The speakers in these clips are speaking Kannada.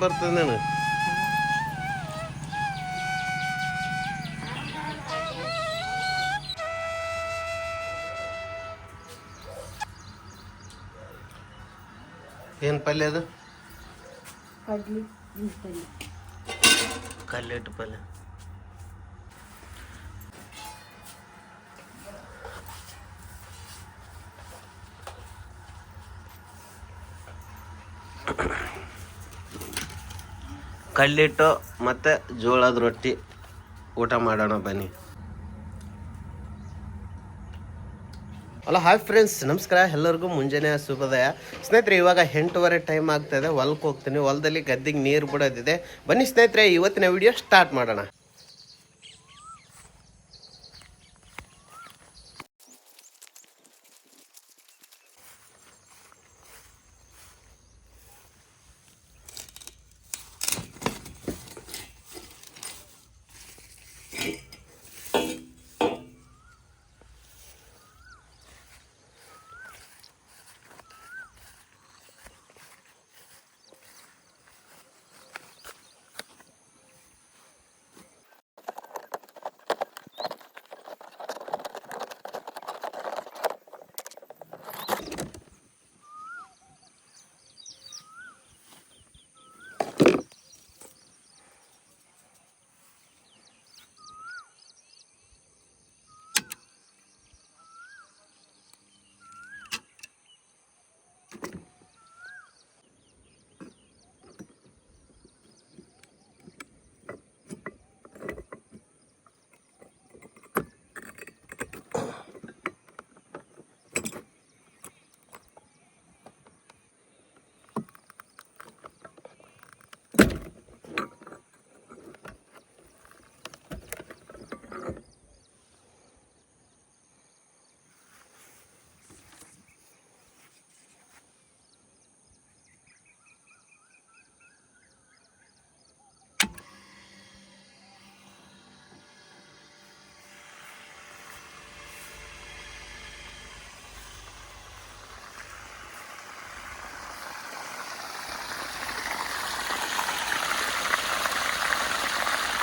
ಬರ್ತದೆ ನಾನು ಏನು ಪಲ್ಯ ಅದು ಕಡ್ಲಿ ಬೀನ್ಸ್ ಕಲ್ಲೆಟ್ಟು ಪಲ್ಯ ಕಲ್ಲಿಟ್ಟು ಮತ್ತು ಜೋಳದ ರೊಟ್ಟಿ ಊಟ ಮಾಡೋಣ ಬನ್ನಿ. ಹಲೋ ಹಾಯ್ ಫ್ರೆಂಡ್ಸ್ ನಮಸ್ಕಾರ. ಎಲ್ಲರಿಗೂ ಮುಂಜಾನೆ ಶುಭೋದಯ. ಸ್ನೇಹಿತರೆ, ಇವಾಗ ಎಂಟೂವರೆ ಟೈಮ್ ಆಗ್ತಾಯಿದೆ ಹೊಲಕ್ಕೆ ಹೋಗ್ತೀನಿ. ಹೊಲದಲ್ಲಿ ಗದ್ದೆಗೆ ನೀರು ಬಿಡೋದಿದೆ. ಬನ್ನಿ ಸ್ನೇಹಿತರೆ, ಇವತ್ತಿನ ವಿಡಿಯೋ ಸ್ಟಾರ್ಟ್ ಮಾಡೋಣ.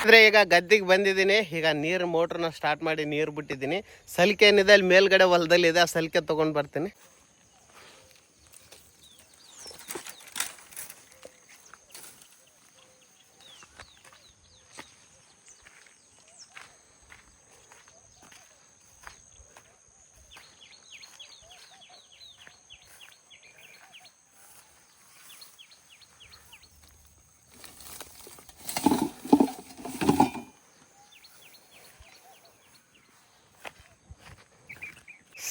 ಅಂದರೆ ಈಗ ಗದ್ದೆಗೆ ಬಂದಿದ್ದೀನಿ. ಈಗ ನೀರು ಮೋಟ್ರನ್ನ ಸ್ಟಾರ್ಟ್ ಮಾಡಿ ನೀರು ಬಿಟ್ಟಿದ್ದೀನಿ. ಸಲಿಕೆ ಏನಿದೆ ಅಲ್ಲಿ ಮೇಲ್ಗಡೆ ಹೊಲದಲ್ಲಿ ಇದೆ, ಆ ಸಲಿಕೆ ತೊಗೊಂಡು ಬರ್ತೀನಿ.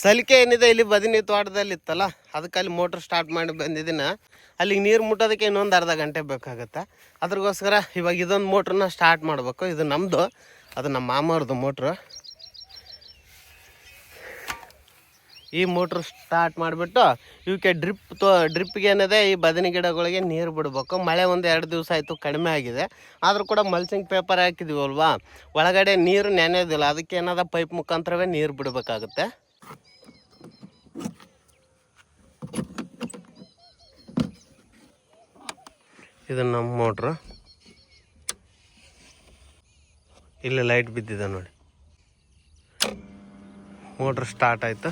ಸಲಿಕೆ ಏನಿದೆ ಇಲ್ಲಿ ಬದಿನಿ ತೋಟದಲ್ಲಿ ಇತ್ತಲ್ಲ ಅದಕ್ಕೆ ಅಲ್ಲಿ ಮೋಟ್ರ್ ಸ್ಟಾರ್ಟ್ ಮಾಡಿ ಬಂದಿದ್ದೀನ ಅಲ್ಲಿಗೆ ನೀರು ಮುಟ್ಟೋದಕ್ಕೆ ಇನ್ನೊಂದು ಅರ್ಧ ಗಂಟೆ ಬೇಕಾಗುತ್ತೆ. ಅದ್ರಗೋಸ್ಕರ ಇವಾಗ ಇದೊಂದು ಮೋಟ್ರನ್ನ ಸ್ಟಾರ್ಟ್ ಮಾಡಬೇಕು. ಇದು ನಮ್ಮದು ಅದು ನಮ್ಮ ಮಾಮವ್ರದ್ದು ಮೋಟ್ರು ಈ ಮೋಟ್ರ್ ಸ್ಟಾರ್ಟ್ ಮಾಡಿಬಿಟ್ಟು ಇವಕ್ಕೆ ಡ್ರಿಪ್ ತೋ ಡ್ರಿಪ್ಗೆ ಏನಿದೆ, ಈ ಬದನೆ ಗಿಡಗಳಿಗೆ ನೀರು ಬಿಡಬೇಕು. ಮಳೆ ಒಂದು ಎರಡು ದಿವಸ ಆಯಿತು, ಕಡಿಮೆ ಆಗಿದೆ. ಆದರೂ ಕೂಡ ಮಲ್ಸಿಂಗ್ ಪೇಪರ್ ಹಾಕಿದ್ದೀವಲ್ವಾ ಒಳಗಡೆ ನೀರು ನೆನೆಯೋದಿಲ್ಲ. ಅದಕ್ಕೆ ಏನಾದ ಪೈಪ್ ಮುಖಾಂತರವೇ ನೀರು ಬಿಡಬೇಕಾಗುತ್ತೆ. ಇದು ನಮ್ಮ ಮೋಟ್ರ್. ಇಲ್ಲಿ ಲೈಟ್ ಬಿದ್ದಿದೆ ನೋಡಿ. ಮೋಟ್ರ್ ಸ್ಟಾರ್ಟ್ ಆಯ್ತು.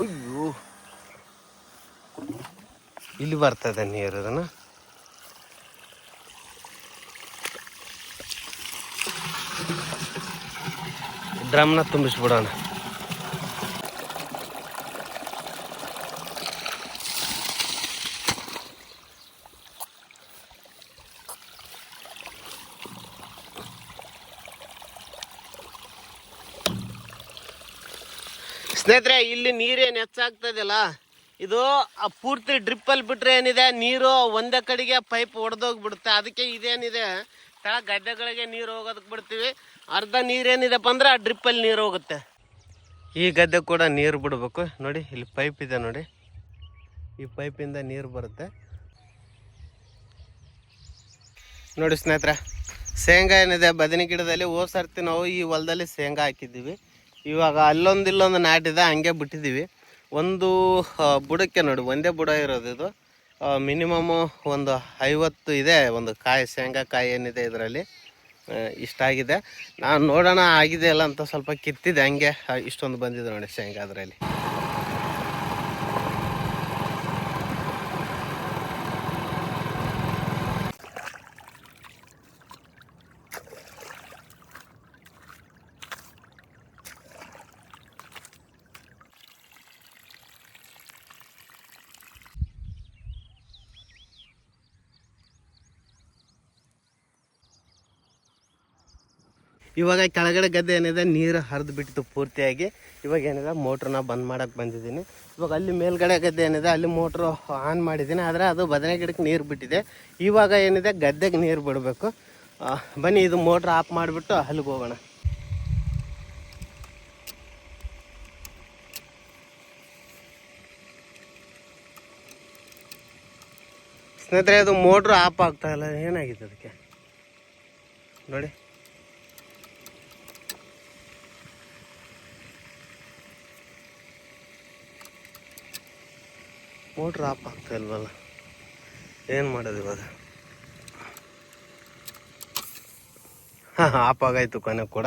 ಅಯ್ಯೋ. ಇಲ್ಲಿ ಬರ್ತದೆ ನೀರು ಅದನ್ನು ಡ್ರಮ್ನ ತುಂಬಿಸ್ಬಿಡೋಣ. ಸ್ನೇಹಿತರೆ, ಇಲ್ಲಿ ನೀರೇನು ಹೆಚ್ಚಾಗ್ತದಲ್ಲ? ಇದು ಆ ಪೂರ್ತಿ ಡ್ರಿಪ್ಪಲ್ಲಿ ಬಿಟ್ರೆ ಏನಿದೆ? ನೀರು ಒಂದೇ ಕಡೆಗೆ ಪೈಪ್ ಒಡೆದೋಗ್ಬಿಡುತ್ತೆ. ಅದಕ್ಕೆ ಇದೇನಿದೆ? ತಳ ಗದ್ದೆಗಳಿಗೆ ನೀರು ಹೋಗೋದಕ್ಕೆ ಬಿಡ್ತೀವಿ. ಅರ್ಧ ನೀರೇನಿದೆಪ್ಪ ಅಂದ್ರೆ ಆ ಡ್ರಿಪ್ಪಲ್ಲಿ ನೀರು ಹೋಗುತ್ತೆ. ಈ ಗದ್ದೆ ಕೂಡ ನೀರು ಬಿಡಬೇಕು. ನೋಡಿ, ಇಲ್ಲಿ ಪೈಪ್ ಇದೆ ನೋಡಿ. ಈ ಪೈಪಿಂದ ನೀರು ಬರುತ್ತೆ. ನೋಡಿ ಸ್ನೇಹಿತರೆ, ಶೇಂಗಾ ಏನಿದೆ? ಬದನೆ ಗಿಡದಲ್ಲಿ ಹೋದ ಸರ್ತಿ ನಾವು ಈ ಹೊಲದಲ್ಲಿ ಶೇಂಗಾ ಹಾಕಿದ್ದೀವಿ. ಇವಾಗ ಅಲ್ಲೊಂದು ಇಲ್ಲೊಂದು ನಾಟಿದೆ ಹಂಗೆ ಬಿಟ್ಟಿದ್ದೀವಿ ಒಂದು ಬುಡಕ್ಕೆ ನೋಡಿ, ಒಂದೇ ಬುಡ ಇರೋದು ಇದು. ಮಿನಿಮಮ್ಮು ಒಂದು ಐವತ್ತು ಇದೆ, ಒಂದು ಕಾಯಿ ಶೇಂಗಾಕಾಯಿ ಏನಿದೆ ಇದರಲ್ಲಿ. ಇಷ್ಟಾಗಿದೆ ನಾನು ನೋಡೋಣ ಆಗಿದೆ ಅಲ್ಲ ಅಂತ ಸ್ವಲ್ಪ ಕಿತ್ತಿದೆ, ಹಂಗೆ ಇಷ್ಟೊಂದು ಬಂದಿದೆ ನೋಡಿ ಶೇಂಗಾ ಅದರಲ್ಲಿ. ಇವಾಗ ಕೆಳಗಡೆ ಗದ್ದೆ ಏನಿದೆ, ನೀರು ಹರಿದು ಬಿಟ್ಟಿತ್ತು ಪೂರ್ತಿಯಾಗಿ. ಇವಾಗ ಏನಿದೆ ಮೋಟ್ರನ್ನ ಬಂದ್ ಮಾಡೋಕ್ಕೆ ಬಂದಿದ್ದೀನಿ. ಇವಾಗ ಅಲ್ಲಿ ಮೇಲ್ಗಡೆ ಗದ್ದೆ ಏನಿದೆ, ಅಲ್ಲಿ ಮೋಟ್ರು ಆನ್ ಮಾಡಿದ್ದೀನಿ. ಆದರೆ ಅದು ಬದನೆ ಗಿಡಕ್ಕೆ ನೀರು ಬಿಟ್ಟಿದೆ. ಇವಾಗ ಏನಿದೆ, ಗದ್ದೆಗೆ ನೀರು ಬಿಡಬೇಕು. ಬನ್ನಿ, ಇದು ಮೋಟ್ರ್ ಆಫ್ ಮಾಡಿಬಿಟ್ಟು ಅಲ್ಲಿಗೆ ಹೋಗೋಣ. ಸ್ನೇಹಿತರೆ, ಅದು ಮೋಟ್ರ್ ಆಫ್ ಆಗ್ತಾ ಇಲ್ಲ. ಏನಾಗಿದೆ ಅದಕ್ಕೆ? ನೋಡಿ. ಮೋಟ್ರ್ ಆಫ್ ಆಗ್ತಾ ಇಲ್ವಲ್ಲ? ಏನು ಮಾಡೋದು ಇವಾಗ? ಹಾಂ ಆಫ್ ಆಗಾಯ್ತು ಕೊನೆ ಕೂಡ.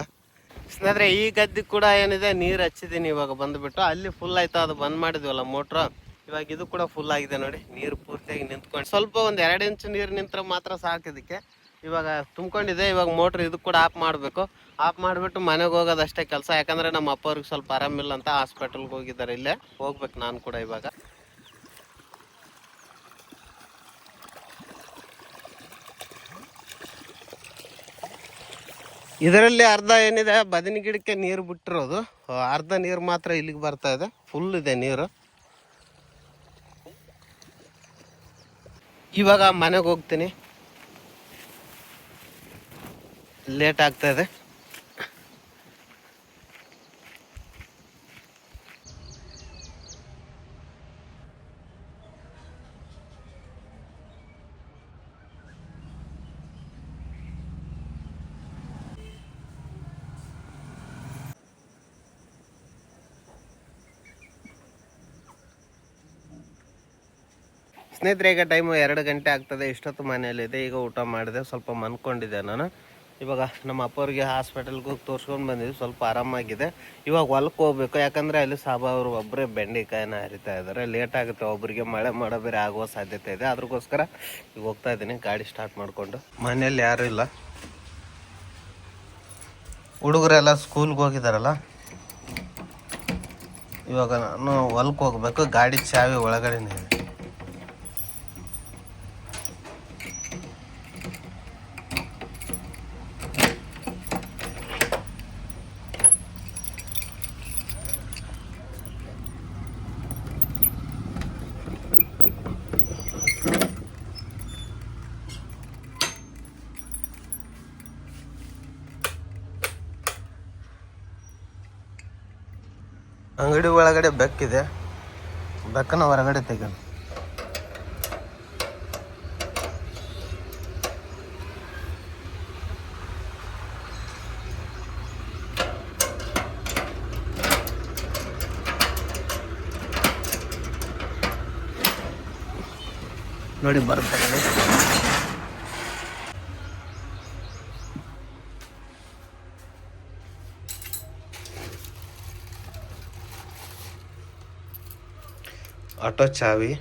ಸ್ನೇಹಿತರೆ, ಈ ಗದ್ದೆ ಕೂಡ ಏನಿದೆ? ನೀರು ಹಚ್ಚಿದ್ದೀನಿ ಇವಾಗ ಬಂದುಬಿಟ್ಟು. ಅಲ್ಲಿ ಫುಲ್ ಆಯ್ತು? ಅದು ಬಂದ್ ಮಾಡಿದ್ವಲ್ಲ ಮೋಟ್ರ್ ಇವಾಗ ಇದು ಕೂಡ ಫುಲ್ ಆಗಿದೆ ನೋಡಿ. ನೀರು ಪೂರ್ತಿಯಾಗಿ ನಿಂತ್ಕೊಂಡು ಸ್ವಲ್ಪ ಒಂದು ಎರಡು ಇಂಚು ನೀರು ನಿಂತ್ರೆ ಮಾತ್ರ ಸಾಕಿದಕ್ಕೆ ಇವಾಗ ತುಂಬ್ಕೊಂಡಿದೆ. ಇವಾಗ ಮೋಟ್ರ್ ಇದು ಕೂಡ ಆಫ್ ಮಾಡಬೇಕು. ಆಫ್ ಮಾಡಿಬಿಟ್ಟು ಮನೆಗೆ ಹೋಗೋದಷ್ಟೇ ಕೆಲಸ. ಯಾಕಂದ್ರೆ ನಮ್ಮ ಅಪ್ಪ ಅವ್ರಿಗೆ ಸ್ವಲ್ಪ ಆರಾಮಿಲ್ಲ ಅಂತ ಹಾಸ್ಪಿಟಲ್ಗೆ ಹೋಗಿದ್ದಾರೆ ಇಲ್ಲೇ. ಹೋಗ್ಬೇಕು ನಾನು ಕೂಡ ಇವಾಗ. ಇದರಲ್ಲಿ ಅರ್ಧ ಏನಿದೆ? ಬದನಿ ಗಿಡಕ್ಕೆ ನೀರು ಬಿಟ್ಟಿರೋದು. ಅರ್ಧ ನೀರು ಮಾತ್ರ ಇಲ್ಲಿಗೆ ಬರ್ತಾ ಇದೆ. ಫುಲ್ ಇದೆ ನೀರು. ಇವಾಗ ಮನೆಗೆ ಹೋಗ್ತೀನಿ. ಲೇಟ್ ಆಗ್ತಾ ಇದೆ. ಸ್ನೇಹಿತರೆ ಈಗ ಟೈಮು ಎರಡು ಗಂಟೆ ಆಗ್ತದೆ. ಇಷ್ಟೊತ್ತು ಮನೆಯಲ್ಲಿದೆ ಈಗ ಊಟ ಮಾಡಿದೆ. ಸ್ವಲ್ಪ ಮನ್ಕೊಂಡಿದ್ದೆ ನಾನು. ಇವಾಗ ನಮ್ಮ ಅಪ್ಪವ್ರಿಗೆ ಹಾಸ್ಪಿಟಲ್ಗೆ ಹೋಗಿ ತೋರಿಸ್ಕೊಂಡು ಬಂದಿದ್ವಿ. ಸ್ವಲ್ಪ ಆರಾಮಾಗಿದೆ. ಇವಾಗ ಹೊಲಕ್ಕೆ ಹೋಗ್ಬೇಕು. ಯಾಕಂದರೆ ಅಲ್ಲಿ ಸಾಬಾ ಅವರು ಒಬ್ಬರೇ ಬೆಂಡೆಕಾಯಿನ ಹರಿತಾ ಇದ್ದಾರೆ. ಲೇಟ್ ಆಗುತ್ತೆ. ಒಬ್ಬರಿಗೆ ಮಳೆ ಮಾಡೋ ಬೇರೆ ಆಗುವ ಸಾಧ್ಯತೆ ಇದೆ. ಅದಕ್ಕೋಸ್ಕರ ಈಗ ಹೋಗ್ತಾ ಇದ್ದೀನಿ. ಗಾಡಿ ಸ್ಟಾರ್ಟ್ ಮಾಡಿಕೊಂಡು. ಮನೆಯಲ್ಲಿ ಯಾರೂ ಇಲ್ಲ. ಹುಡುಗರೆಲ್ಲ ಸ್ಕೂಲ್ಗೆ ಹೋಗಿದ್ದಾರಲ್ಲ ಇವಾಗ ನಾನು ಹೊಲಕ್ಕೆ ಹೋಗ್ಬೇಕು. ಗಾಡಿ ಚಾವಿ ಒಳಗಡೆನೇ ಇದೆ. ಅಂಗಡಿ ಒಳಗಡೆ ಬೆಕ್ಕಿದೆ ಬೆಕ್ಕನ ಹೊರಗಡೆ ತೆಗೆದ ನೋಡಿ ಬರುತ್ತೆ ನೋಡಿ ಆಟೋ ಚಾವಿ.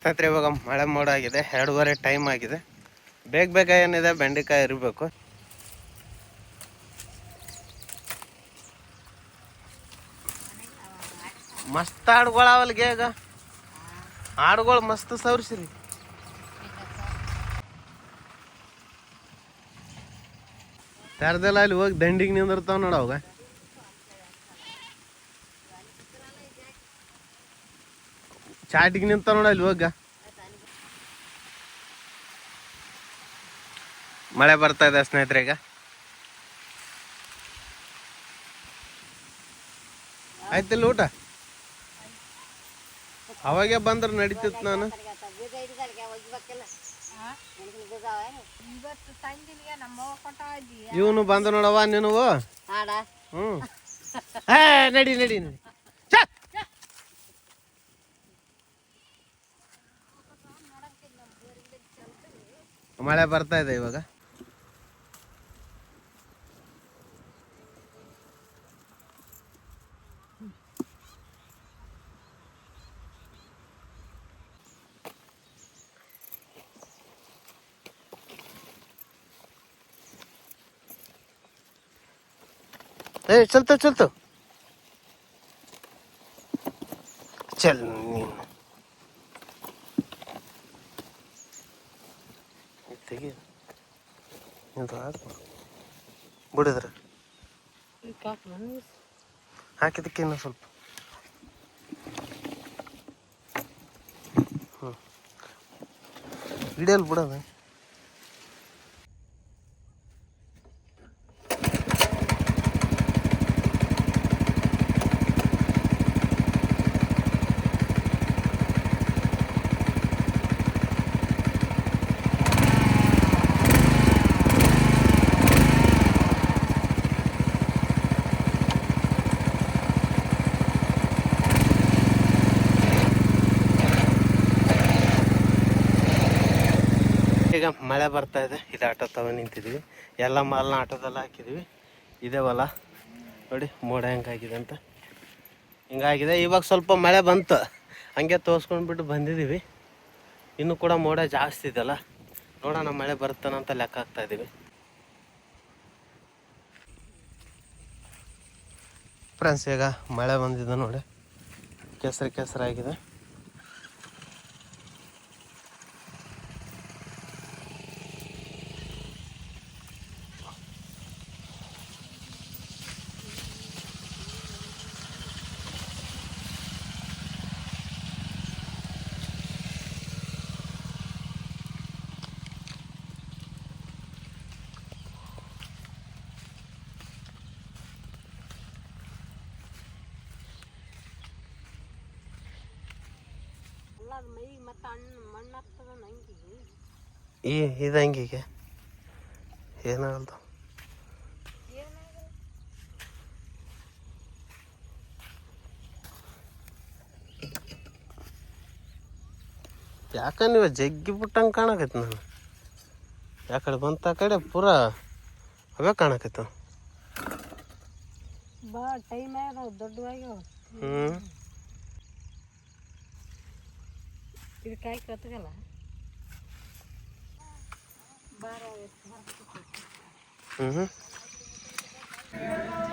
ಸ್ನೇಹಿತರೆ, ಇವಾಗ ಮಳೆ ಮೋಡ ಆಗಿದೆ, ಎರಡೂವರೆ ಟೈಮ್ ಆಗಿದೆ. ಬೇಗ ಬೇಗ ಏನಿದೆ, ಬೆಂಡೆಕಾಯಿ ಇರಬೇಕು ಮಸ್ತ್ ಅವಲ್ಗೆ ಈಗ. ಹಾಡುಗಳು ಮಸ್ತ್ ಸವರ್ಸಿರಿ. ತೆರ್ದೆಲ್ಲ ಅಲ್ಲಿ ಹೋಗಿ ದಂಡಿಗೆ ನಿಂದಿರ್ತಾವ ನೋಡ ಅವಾಗ. ಚಾಟಿಗೆ ನಿಂತಾವ ನೋಡ ಅಲ್ಲಿ ಹೋಗ. ಮಳೆ ಬರ್ತಾ ಇದೆ ಸ್ನೇಹಿತರೆ ಈಗ. ಆಯ್ತಿಲ್ಲ ಊಟ? ಅವಾಗೆ ಬಂದ್ರೆ ನಡೀತಿತ್ತು ನಾನು. ಇವತ್ತು ತಂದಿನಿಗೆ ನಮ್ಮ ಕೊಟ್ಟ ಇದ್ದೀಯ ಇವನು ಬಂದ ನೋಡವ್ವ ನೀನು ಹ್ಮ್. ಹ್ಞೂ ನಡಿ ನಡಿ ನಡಿ! ಮಳೆ ಬರ್ತಾ ಇದೆ ಇವಾಗ. ಏ ಚಲ್ತು ಚಲ್ತು ಚಲ್ ನೀನು. ತೆಗಿ. ಹಾಕು. ಬಿಡಿದ್ರೆ. ಹಾಕಿದಕ್ಕೆ ಇನ್ನೂ ಸ್ವಲ್ಪ. ಹ್ಞೂ ಹಿಡಿಯಲ್ಲ ಬಿಡೋದು. ಮಳೆ ಬರ್ತಾ ಇದೆ. ಇದು ಆಟೋ ತಗೊಂಡು ನಿಂತಿದ್ವಿ. ಎಲ್ಲ ಮಾಲ್ನ ಆಟೋದೆಲ್ಲ ಹಾಕಿದ್ವಿ. ಇದೇ ನೋಡಿ, ಮೋಡ ಹೆಂಗಾಗಿದೆ ಅಂತ. ಹಿಂಗಾಗಿದೆ. ಇವಾಗ ಸ್ವಲ್ಪ ಮಳೆ ಬಂತು. ಹಂಗೆ ತೋರಿಸ್ಕೊಂಡ್ಬಿಟ್ಟು ಬಂದಿದ್ದೀವಿ ಇನ್ನೂ ಕೂಡ ಮೋಡ ಜಾಸ್ತಿ ಇದೆಯಲ್ಲ? ನೋಡೋಣ ಮಳೆ ಬರುತ್ತಾನಂತ ಲೆಕ್ಕ ಹಾಕ್ತಾ ಇದ್ದೀವಿ ಫ್ರೆಂಡ್ಸ್ ಈಗ ಮಳೆ ಬಂದಿದೆ ನೋಡಿ. ಕೆಸರು ಕೆಸರಾಗಿದೆ. ಈ ಇದು ಏನಾಗಲ್ದು ಯಾಕ ನೀವು ಜಗ್ಗಿ ಬಿಟ್ಟಂಗೆ ಕಾಣಕೈತಿ ನಾನು? ಯಾಕಡೆ ಬಂತ ಕಡೆ ಪೂರ ಅವೇ ಕಾಣಕೈತ ಬಾ ಟೈಮ್ ಆಗ್ಯಾವ ದೊಡ್ಡವಾಗ್ಯಾವ ಹ್ಞೂ ಇದು ಕಾಯಿ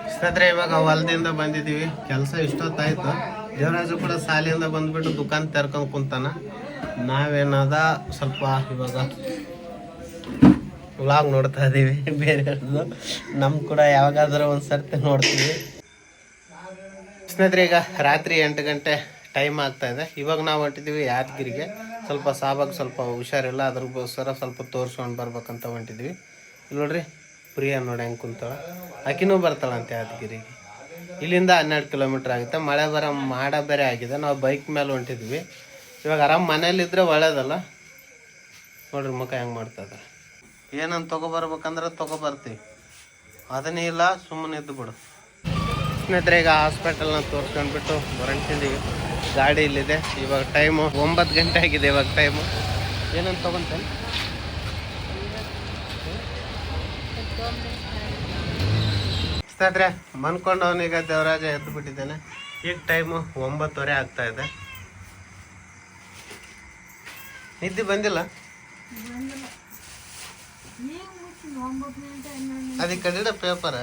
ಇಷ್ಟಾದ್ರೆ ಇವಾಗ ಹೊಲದಿಂದ ಬಂದಿದ್ದೀವಿ. ಕೆಲಸ ಇಷ್ಟೊತ್ತಾಯ್ತು. ದೇವರಾಜು ಕೂಡ ಶಾಲೆಯಿಂದ ಬಂದ್ಬಿಟ್ಟು ದುಕಾನ್ ತೆರ್ಕೊಂಡು ಕುಂತಾನ. ನಾವೇನದ ಸ್ವಲ್ಪ ಇವಾಗ ವ್ಲಾಗ್ ನೋಡ್ತಾ ಇದ್ದೀವಿ ಬೇರೆ ನಮ್ ಕೂಡ ಯಾವಾಗಾದ್ರೂ ಒಂದು ಸರ್ತಿ ನೋಡ್ತೀವಿ. ಸ್ನೇಹಿತರೆ, ಈಗ ರಾತ್ರಿ ಎಂಟು ಗಂಟೆ. ಟೈಮ್ ಆಗ್ತಾ ಇದೆ. ಇವಾಗ ನಾವು ಹೊಂಟಿದ್ದೀವಿ ಯಾದಗಿರಿಗೆ. ಸ್ವಲ್ಪ ಸಾಬಾಗ ಸ್ವಲ್ಪ ಹುಷಾರಿಲ್ಲ. ಅದ್ರಗೋಸ್ಕರ ಸ್ವಲ್ಪ ತೋರಿಸ್ಕೊಂಡು ಬರ್ಬೇಕಂತ ಹೊಂಟಿದ್ವಿ ಇಲ್ಲಿ ನೋಡ್ರಿ, ಪ್ರಿಯಾ ನೋಡಿ ಹೆಂಗೆ ಕುಂತಾಳ. ಆಕಿನೂ ಬರ್ತಾಳಂತೆ ಯಾದಗಿರಿಗೆ. ಇಲ್ಲಿಂದ ಹನ್ನೆರಡು ಕಿಲೋಮೀಟ್ರ್ ಆಗುತ್ತೆ. ಮಳೆ ಬರ ಮಾಡ ಬೇರೆ ಆಗಿದೆ. ನಾವು ಬೈಕ್ ಮೇಲೆ ಹೊಂಟಿದ್ವಿ ಇವಾಗ ಆರಾಮ್ ಮನೇಲಿದ್ರೆ ಒಳ್ಳೇದಲ್ಲ? ನೋಡ್ರಿ ಮುಖ ಹೆಂಗೆ ಮಾಡ್ತಾ ಇದಾರೆ. ಏನಂತ ತೊಗೊಬರ್ಬೇಕಂದ್ರೆ ತೊಗೊಬರ್ತೀವಿ ಅದನ್ನೇ ಇಲ್ಲ ಸುಮ್ಮನೆ ಇದ್ದು ಬಿಡು. ಸ್ನೇಹಿತರೆ ಈಗ ಹಾಸ್ಪಿಟಲ್ನ ತೋರಿಸ್ಕೊಂಡ್ಬಿಟ್ಟು ಹೊರಟಿದ್ದೀವಿ ಗಾಡಿ ಇಲ್ಲಿದೆ. ಇವಾಗ ಟೈಮು ಒಂಬತ್ತು ಗಂಟೆ ಆಗಿದೆ ಇವಾಗ ಟೈಮು ಏನಂತ ತೊಗೊಂತೇನೆ ಸ್ನೇಹಿತರೆ ಮನ್ಕೊಂಡವನೀಗ ದೇವರಾಜ ಎದ್ದು ಬಿಟ್ಟಿದ್ದೇನೆ ಈಗ ಟೈಮು ಒಂಬತ್ತುವರೆ ಆಗ್ತಾ ಇದೆ. ನಿದ್ದೆ ಬಂದಿಲ್ಲ? ಅದಕ್ಕೆ ಕಡಿದ ಪೇಪರ್